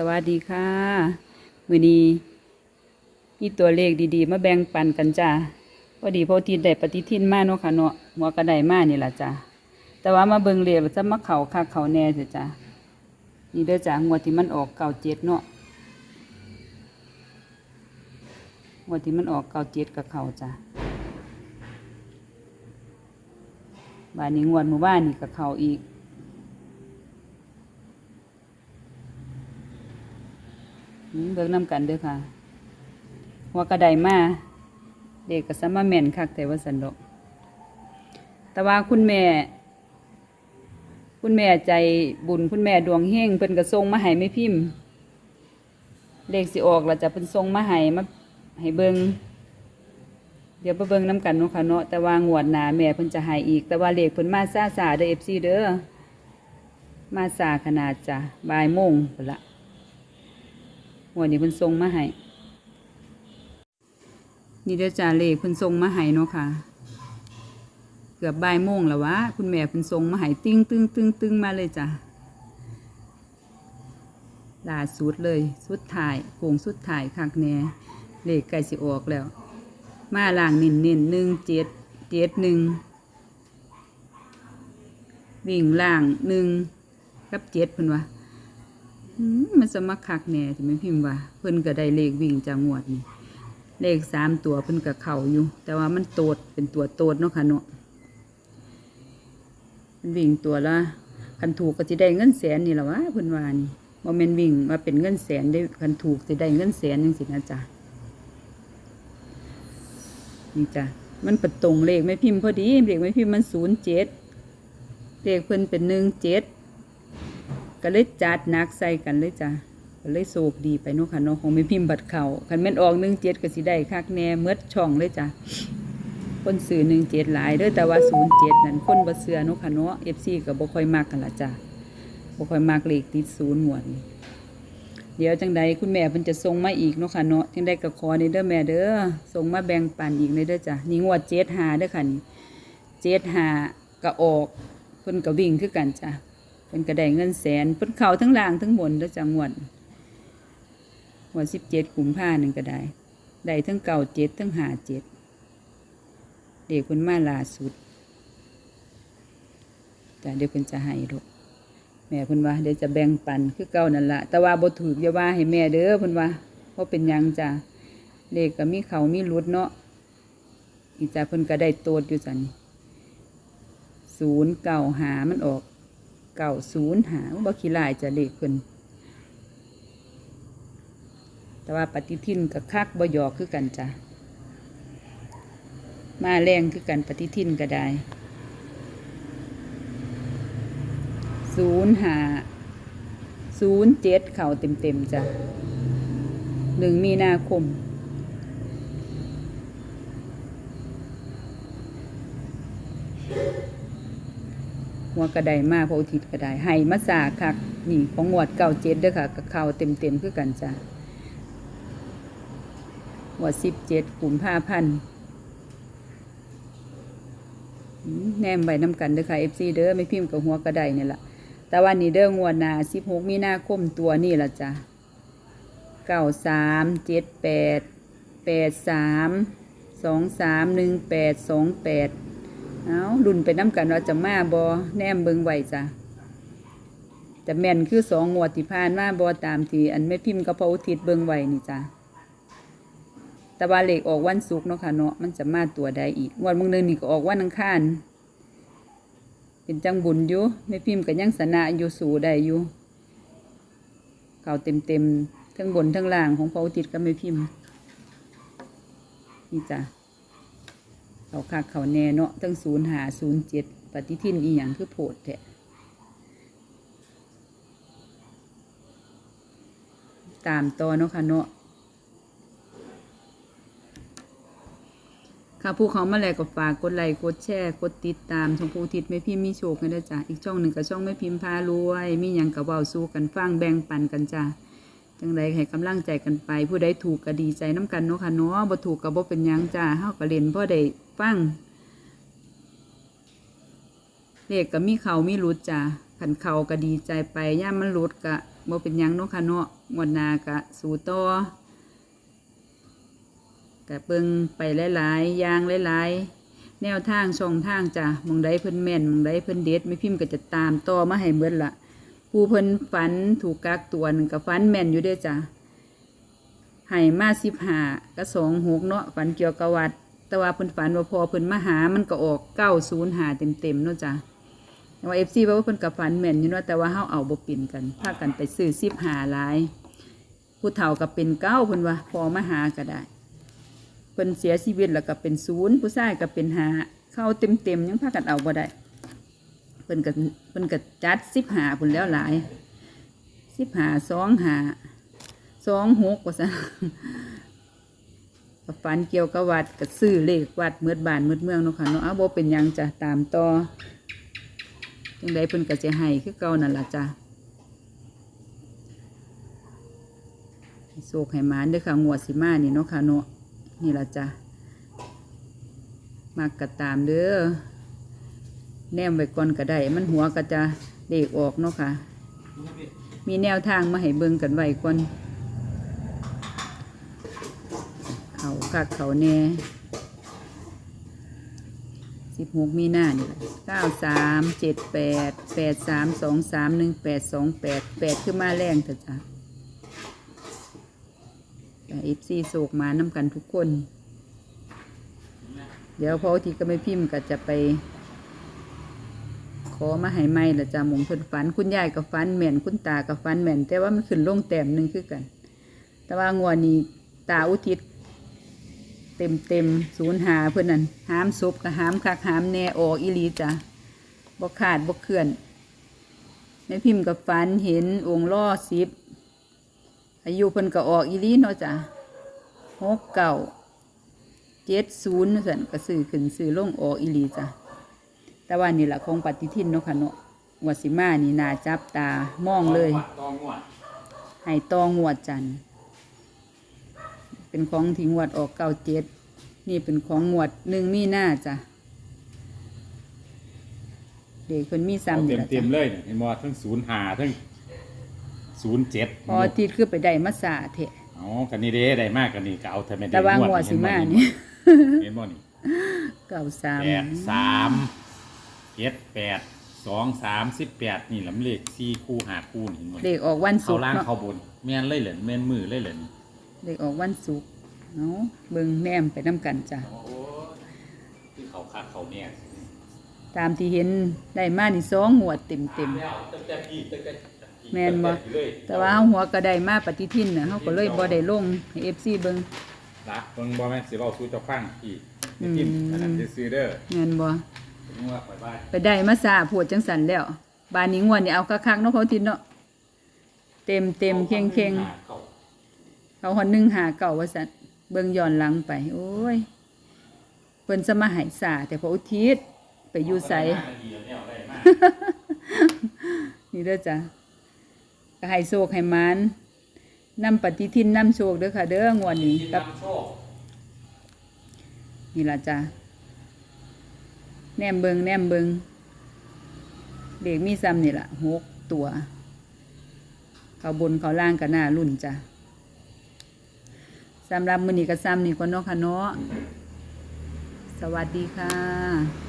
สวัสดีค่ะมือนี้มีตัวเลขดีๆ มาแบ่งปันกันจ้าพอดีพอทีได้ปฏิทินมาเนาะค่ะเนาะหัวกระไดมานี่ล่ะจ้าแต่ว่ามาเบิ่งเลขจะมาเข่าคักเข่าแน่เสียจ้านี่เด้อจ้างวดที่มันออกเก่าเจ็ดเนาะงวดที่มันออกเก่าเจ็ดกับเขาจ้าบ้านนี้งวดหมู่บ้านนี่กับเขาอีก อืม เบิ่งน้ำกันเด้อค่ะหัวกระไดมาเด็กก็สมาแม่นคักแต่ว่าสันดกแต่ว่าคุณแม่ คุณแม่ใจบุญคุณแม่ดวงเฮงเพิ่นก็ส่งมาให้ไม่พิมพ์เลขสิออกแล้วจะเพิ่นส่งมาให้มาให้เบิงเดี๋ยวไปเบิงน้ำกันเนาะค่ะเนาะแต่ว่างวดหนาแม่เพิ่นจะให้อีก แต่ว่าเลขเพิ่นมาซาซาเด้อ FC เด้อมาซาขนาดจ้ะบ่ายโมงพุ่นละ วันนี้เพิ่นส่งมาให้นี่เด้อจ้าเลขเพิ่นส่งมาให้เนาะค่ะ เกือบบ่ายโมงแล้ววะคุณแม่เพิ่นส่งมาให้ติ้งตึงตึงตึงมาเลยจ้ะล่าสุดเลยสุดถ่ายโค้งสุดถ่ายคักแน่เลขใกล้สิออกแล้ว มาล่างนินนินหนึ่งเจ็ดเจ็ดหนึ่งวิ่งล่างหนึ่งกับเจ็ดเพิ่นว่าอื มันสมักคักแน่จะไม่พิมพ์ว่า เพิ่นก็ได้เลขวิ่งจากงวดนี่เลขสามตัวเพิ่นก็เข่าอยู่ แต่ว่ามันโตดเป็นตัวโตดเนาะค่ะเนาะมันวิ่งตัวละคันถูกก็จะได้เงินแสนนี่แหละวะเพิ่นว่านี่บ่แม่นวิ่งว่าเป็นเงินแสนได้คันถูกจะได้เงินแสนจังซี่นะจ๊ะนี่จ้ะมันประตรงเลขไม่พิมพ์พอดีเลขไม่พิมพ์มันศูนย์เจ็ดเลขเพิ่นเป็นหนึ่งเจ็ด ก็เลยจัดนักใส่กันเลยจ้ะก็เลยโศกดีไปเนาะค่ะเนาะของไม่พิมพ์บัตรเข่าคันแม่นออกหนึ่งเจ็ดก็สิได้คักแน่เมื่อช่องเลยจ้ะคนสื่อหนึ่งเจ็ดหลายเด้อแต่ว่าศูนย์เจ็ดนั่นคนบ่เสือเนาะค่ะเนาะเอฟซีก็บ่ค่อยมักกันละจ้ะบ่ค่อยมักเลขติดศูนย์หมวดนี่เดี๋ยวจังใดคุณแม่เพิ่นจะส่งมาอีกเนาะค่ะเนาะจังใดก็ขอในเด้อแม่เด้อส่งมาแบ่งปันอีกในเด้อจ้ะนี่งวดเจ็ดหาเด้อค่ะนี่เจ็ดหาก็ออกเพิ่นก็วิ่งคือกันจ้ะ เป็นกระไดเงินแสนเพิ่นเขาทั้งล่างทั้งบนแล้วจังหวัดวันสิบเจ็ดกุมภาหนึ่งก็ได้ได้ทั้งเก่าเจ็ดทั้งหาเจ็ดเด็กเพิ่นมาล่าสุดจะเดี๋ยวเพิ่นจะให้ลูกแม่เพิ่นว่าเดี๋ยวจะแบ่งปันคือเก่านั่นละแต่ว่าบถูกอย่าว่าให้แม่เด้อเพิ่นว่าเพราะเป็นยังจ้ะเลขก็มีเขามีรุดเนาะอีจ้ะเพิ่นก็ได้โตดอยู่จ้ะนี่ศูนย์เก่าหามันออก เก่าศูนย์หาบ่ขี้ลายจะเลขเพิ่นแต่ว่าปฏิทินกับคักบ่ยอกคือกันจ้ะมาแรงคือกันปฏิทินก็ได้ศูนย์หาศูนย์เจ็ดเข่าเต็มเต็มๆจ้ะหนึ่งมีนาคม หัวกระไดมาพระอุทิศกระไดให้มาสาคักนี่ของงวดเก่าเจ็ดเด้อค่ะกับเขาเต็มเต็มคือกันจ้ะงวดสิบเจ็ดกลุ่มผ้าพันแนมใบน้ำกันเด้อค่ะเอฟซีเด้อไม่พิมพ์กับหัวกระไดนี่แหละแต่วันนี้เด้องวดนาสิบหกมีนาคมตัวนี่ละจ้ะเก้าสามเจ็ดแปดแปดสามสองสามหนึ่งแปดสองแปด เอารุ่นไปน้ำกันว่าจะมาบอแนมเบิงไหวจ้ะจะแม่นคือสองงวดที่ผ่านมาบอตามที่อันไม่พิมพ์กับพระอุทิศเบิงไหวนี่จ้ะแต่ว่าเลขออกวันศุกร์เนาะค่ะเนาะมันจะมาตัวใดอีกงวันมึงหนึงนี่ก็ออกวันอังคารเป็นจังบุญอยู่ไม่พิมพ์กับยังสนะอยู่สู่ได้อยู่เขาเต็มเต็มทั้งบนทั้งล่างของพระอุทิศกับไม่พิมพ์นี่จ้ะ เขาคักเขาแน่เนาะทั้งศูนย์หาศูนย์เจ็ดปฏิทินอีหยังคือโพดแท้ตามต่อเนาะค่ะเนาะค่ะผู้เขามาแล้วก็ฝากกดไลค์กดแชร์กดติดตามช่องผู้ทิศไม่พิมพ์มีโชคกันด้จ้ะอีกช่องหนึ่งก็ช่องไม่พิมพ์พารวย มีหยังกับเบาสู้กันฟังแบ่งปันกันจ้ะจังใดให้กำลังใจกันไป ผู้ใดถูกก็ดีใจน้ำกันเนาะค่ะเนาะบ่ถูกก็บ่เป็นยังจ้าเฮาก็เล่นพ่อได้ ฟังเลขก็มีเขามีรุดจ้าขันเขาก็ดีใจไปย่ามมันรุดก็บ่เป็นยังเนาะค่ะเนาะงวดนากะสู่ต่อกะเบิ่งไปหลายๆยางหลายๆแนวทางช่องทางจ้ะมองใดเพิ่นแม่นมองใดเพิ่นเด็ดไม่พิมพ์ก็จะตามต่อมาให้เบิดละผู้เพิ่นฝันถูกกักตัวนึงก็ฝันแม่นอยู่ด้อจ้ะให้มาสิบหาก็สองหกเนาะฝันเกี่ยวกับวัด แต่ว่าเพิ่นฝันว่าพอเพิ่นมาหามันก็ออกเก้าศูนย์หาเต็มๆเนาะจ้ะแต่ว่าเอฟซีว่าเพิ่นกับฝันแม่นอยู่เนาะแต่ว่าเฮาเอาบ่ปิ่นกันพากันไปซื้อสิบหาหลาย ผู้เฒ่าก็เป็นเก้าเพิ่นว่าพอมาหาก็ได้เพิ่นเสียชีวิตแล้วก็เป็นศูนย์ผู้ชายก็เป็นหาเข้าเต็มเต็มยังพากันเอาบ่ได้เพิ่นก็เพิ่นก็จัดสิบหาพุ่นแล้วหลายสิบหาสองหาสองหกว่าซะ ฝันเกี่ยวกับวัดก็ซื้อเลขวัดเมืดบานเมืดเมืองเนาะค่ะเนาะเอาบ่เป็นยังจ้ะตามต่อจังใดเพิ่นก็จะให้คือเก่านั่นล่ะจ้ะโศกให้หมานเด้อค่ะงวดสิมานี่เนาะค่ะเนาะนี่ละจ้ะมากกะตามเด้อแนมไว้ก่อนก็ได้มันหัวก็จะเด็กออกเนาะค่ะ มีแนวทางมาให้เบิ่งกันไว้ก่อน เขาคักเขาแน่สิบหกมีหน้านี่แหละเก้าสามเจ็ดแปดแปดสามสองสามหนึ่งแปดสองแปดแปดขึ้นมาแรงเถอะจ้ะแต่เอฟซีโศกมาน้ำกันทุกคน เดี๋ยวพอทีก็ไม่พิมพ์ก็จะไป ขอมาให้ไม่ละจ้าหมงเพิ่นฝัน คุณยายกับฝันแม่นคุณตากับฝันแม่น แต่ว่ามันขึ้นลงแต้มหนึ่งคือกัน แต่ว่างวดนี้ตาอุทิศ เต็มเต็มศูนย์หาเพื่อนนั่นหามศพกับหามคักหามแน่ออกอีลีจ้ะบกขาดบกเคลื่อนแม่พิมพ์กับฝันเห็นองค์ล่อสิบอายุเพิ่นก็ออกอีลีเนาะจ้ะหกเก่าเจ็ดศูนย์สันก็ซื้อขึ้นซื้อลงออกอีลีจ้ะแต่ว่านี่แหละของปฏิทินเนาะค่ะเนาะวดสิมานี่นาจับตามองเลยตองวดให้ตองหวดจันทร์ เป็นของที่งวดออกเก้าเจ็ดนี่เป็นของงวดหนึ่งมีหน้าจ้ะเด็กเพิ่นมีเอาซ้ำเต็นี่มล่ะเต็มจ้ะๆเลยเนี่ยเห็นบ่ทั้งศูนย์หาทั้งศูนย์เจ็ดพออาทิตย์คือไปได้มาสาเถะอ๋อกันนี่เด้ได้มากกันนี่ก็เอาทำไมได้แต่ว่างวดสิมานี่เห็นบ่นี่เก้าสามแปดสามเจ็ดแปดสองสามสิบแปดนี่ลำเลขสี่คู่หาคู่นี่เห็นบ่เด็กออกวันศุเขากร์ล่างเนาะเขาบนแม่นเลยเหรอแม่นมือเลยเหรอนี่ เด็กออกวันศุกร์เนาะเบิ่งแนมไปน้ำกันจ้ะโอ้คือเขาคัดเขาเนี่ยตามที่เห็นได้มานี่สองหัวดเต็มเต็มแล้วตั้งแต่พี่ตั้งแต่พี่แม่นบ่ตั้งเลยๆแต่ว่าเฮาหัวก็ได้มาปฏิทินน่ะเฮาก็เลยบ่ได้ลงให้ FC เบิ่งรักเบิ่งบ่แม่นสิเว้าสู่เจ้าฟังพี่อืมพิมพ์ขนาดซื้อๆเด้อแม่นบ่ผมว่าข่อยบ้านไปได้มาซาโพดจังสันแล้วบานนี้งวดนี่เอาคักๆเนาะเขาทินเนาะเต็มเต็มๆเข่งเข่งๆ เขาหอนหนึงหาเก่าว่าซั่นเบิ่งย้อนหลังไป โอ้ยเพิ่นสมาหายสาแต่พระอุทิศไปอยู่ไสนี่เด้อจ้ะก็ให้โชคให้มานนำปฏิทินนำโชคเด้อค่ะ เด้องวดนี้กับนี่ล่ะจ้ะแนมเบิงแนมเบิงเด็กมีซ้ำนี่ล่ะหกตัว เขาบนเขาล่างกันหน้ารุ่นจ้ะ สำหรับมือนี้ก็ซ้ำนี่ก็เนาะค่ะเนาะสวัสดีค่ะ